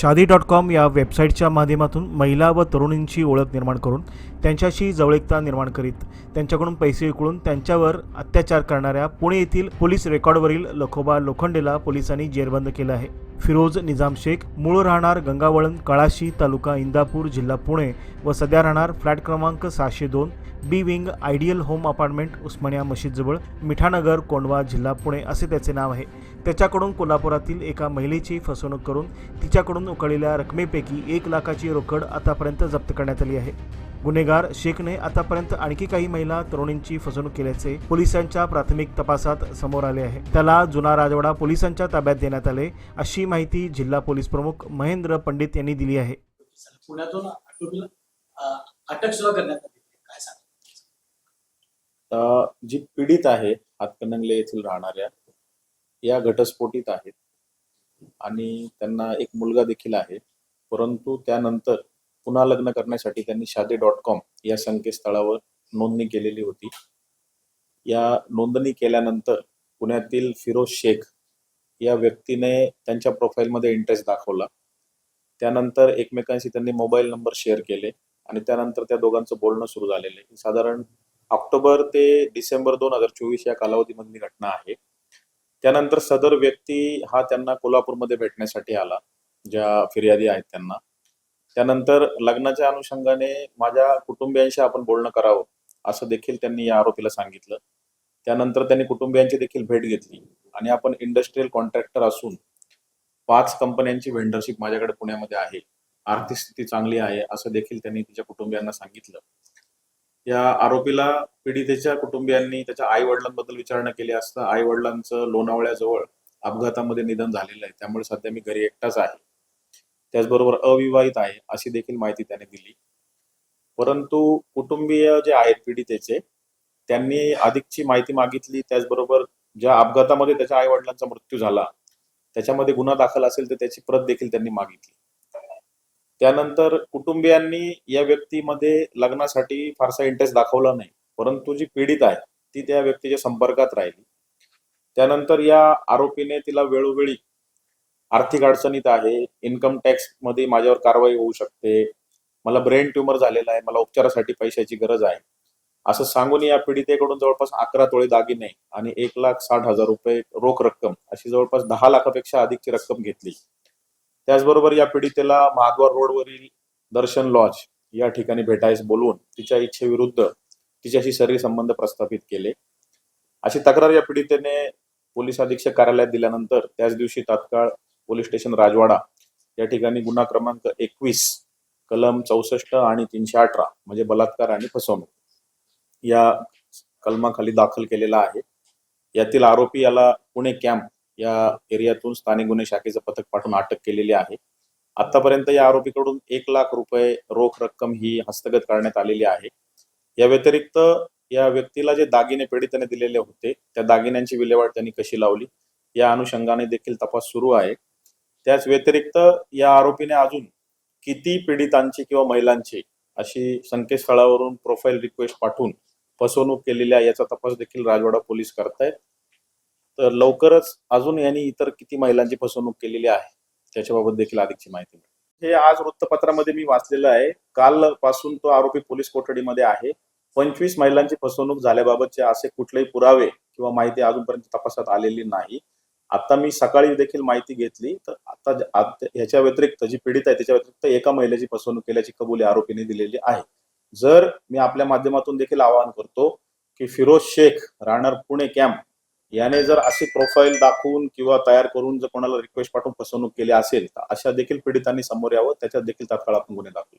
शादी dot com या वेबसाईटच्या माध्यमातून महिला व तरुणींची ओळख निर्माण करून त्यांच्याशी जवळीकता निर्माण करीत त्यांच्याकडून पैसे उकळून त्यांच्यावर अत्याचार करणाऱ्या पुणे येथील पोलीस रेकॉर्डवरील लखोबा लोखंडेला पोलिसांनी जेरबंद केलं आहे. फिरोज निजाम शेख मूळ राहणार गंगावळण कळाशी तालुका इंदापूर जिल्हा पुणे व सध्या राहणार फ्लॅट क्रमांक सहाशे दोन B wing ideal home apartment Osmania मशीदजवळ Mithanagar Kondhwa जिल्हा पुणे असे त्याचे नाव आहे. त्याच्याकडून कोल्हापुरातील एका महिलेची फसवणूक करून तिच्याकडून उकळलेल्या रकमेपैकी एक लाखाची रोकड आतापर्यंत जप्त करण्यात आली आहे. गुन्हेगार शेखने आतापर्यंत आणखी काही महिला तरुणींची फसवणूक केल्याचे पोलिसांच्या प्राथमिक तपासात समोर आले आहे. त्याला जुना राजवाडा पोलिसांच्या ताब्यात देण्यात आले अशी माहिती जिल्हा पोलीस प्रमुख महेंद्र पंडित यांनी दिली आहे. पुण्यातून अटक सुद्धा करण्यात आली. काय जी पीडित आहे हातकणंगले येथील राहणाऱ्या या घटस्फोटीत आहेत. आणि त्यांना एक मुलगा देखील आहे. परंतु त्यानंतर पुन्हा लग्न करण्यासाठी त्यांनी शादी डॉट कॉम या संकेतस्थळावर नोंदणी केलेली होती. या नोंदणी केल्यानंतर पुण्यातील फिरोज शेख या व्यक्तीने त्यांच्या प्रोफाईलमध्ये इंटरेस्ट दाखवला. त्यानंतर एकमेकांशी त्यांनी मोबाईल नंबर शेअर केले आणि त्यानंतर त्या दोघांचं बोलणं सुरू झालेलं आहे. साधारण ऑक्टोबर ते डिसेंबर दोन हजार चोवीस या कालावधीमधली घटना आहे. त्यानंतर सदर व्यक्ती हा त्यांना कोल्हापूरमध्ये भेटण्यासाठी आला ज्या फिर्यादी आहेत त्यांना. त्यानंतर लग्नाच्या अनुषंगाने माझ्या कुटुंबियांशी आपण बोलणं करावं असं देखील त्यांनी या आरोपीला सांगितलं. त्यानंतर त्यांनी कुटुंबियांची देखील भेट घेतली आणि आपण इंडस्ट्रीयल कॉन्ट्रॅक्टर असून पाच कंपन्यांची व्हेंडरशिप माझ्याकडे पुण्यामध्ये आहे. आर्थिक स्थिती चांगली आहे असं देखील त्यांनी तिच्या कुटुंबियांना सांगितलं. या आरोपीला पीडितेच्या कुटुंबियांनी त्याच्या आई वडिलांबद्दल विचारणा केली असता आई वडिलांचं लोणावळ्याजवळ अपघातामध्ये निधन झालेलं आहे. त्यामुळे सध्या मी घरी एकटाच आहे. त्याचबरोबर अविवाहित आहे अशी देखील माहिती त्याने दिली. परंतु कुटुंबीय जे आहेत पीडितेचे त्यांनी अधिकची माहिती मागितली. त्याचबरोबर ज्या अपघातामध्ये त्याच्या आई वडिलांचा मृत्यू झाला त्याच्यामध्ये गुन्हा दाखल असेल तर त्याची प्रत देखील त्यांनी मागितली. त्यानंतर कुटुंबियांनी या व्यक्तीमध्ये लग्नासाठी फारसा इंटरेस्ट दाखवला नाही. परंतु जी पीडित आहे ती त्या व्यक्तीच्या संपर्कात राहिली. त्यानंतर या आरोपीने तिला वेळोवेळी आर्थिक अडचणीत आहे इन्कम टॅक्समध्ये माझ्यावर कारवाई होऊ शकते मला ब्रेन ट्युमर झालेला आहे मला उपचारासाठी पैशाची गरज आहे. असं सांगून या पीडितेकडून जवळपास अकरा तोळे दागिने आणि एक लाख साठ हजार रुपये रोख रक्कम अशी जवळपास दहा लाखापेक्षा अधिकची रक्कम घेतली. त्याचबरोबर या पीडितेला महाद्वार रोडवरील दर्शन लॉज या ठिकाणी भेटायस बोलवून तिच्या इच्छेविरुद्ध तिच्याशी शरीर संबंध प्रस्थापित केले. अशी तक्रार या पीडितेने पोलीस अधीक्षक कार्यालयात दिल्यानंतर त्याच दिवशी तात्काळ पोलीस स्टेशन राजवाडा. या ठिकाणी गुन्हा क्रमांक एकवीस कलम चौसष्ट आणि तीनशे अठरा म्हणजे बलात्कार आणि फसवणूक. या कलमाखाली दाखल केलेला आहे. यातील आरोपी याला पुणे कॅम्प या एरियातून स्थानिक गुन्हे शाखेचं पथक पाठवून अटक केलेली आहे. आतापर्यंत या आरोपीकडून एक लाख रुपये रोख रक्कम ही हस्तगत करण्यात आलेली आहे. या व्यतिरिक्त या व्यक्तीला जे दागिने पीडिताने दिलेले होते त्या दागिन्यांची विल्हेवाट त्यांनी कशी लावली या अनुषंगाने देखील तपास सुरू आहे. त्याच व्यतिरिक्त या आरोपीने अजून किती पीडितांची किंवा महिलांची अशी संकेतस्थळावरून प्रोफाईल रिक्वेस्ट पाठवून फसवणूक केलेली आहे याचा तपास देखील राजवाडा पोलीस करतायत. तर लवकरच अजून यांनी इतर किती महिलांची फसवणूक केलेली आहे त्याच्याबाबत देखील अधिकची माहिती मिळेल. हे आज वृत्तपत्रामध्ये मी वाचलेलं आहे. काल पासून तो आरोपी पोलीस कोठडीमध्ये आहे. पंचवीस महिलांची फसवणूक झाल्याबाबतचे असे कुठलेही पुरावे किंवा माहिती अजूनपर्यंत तपासात आलेली नाही. आता मी सकाळी देखील माहिती घेतली तर आता ह्याच्या व्यतिरिक्त जी पीडित आहे त्याच्या व्यतिरिक्त एका महिलेची फसवणूक केल्याची कबुली आरोपीने दिलेली आहे. जर मी आपल्या माध्यमातून देखील आवाहन करतो की फिरोज शेख राहणार पुणे कॅम्प याने जर अशी प्रोफाईल दाखवून किंवा तयार करून जर कोणाला रिक्वेस्ट पाठवून फसवणूक केली असेल तर अशा देखील पीडितांनी समोर यावं त्याच्यात देखील तात्काळ आपण गुन्हे दाखवू.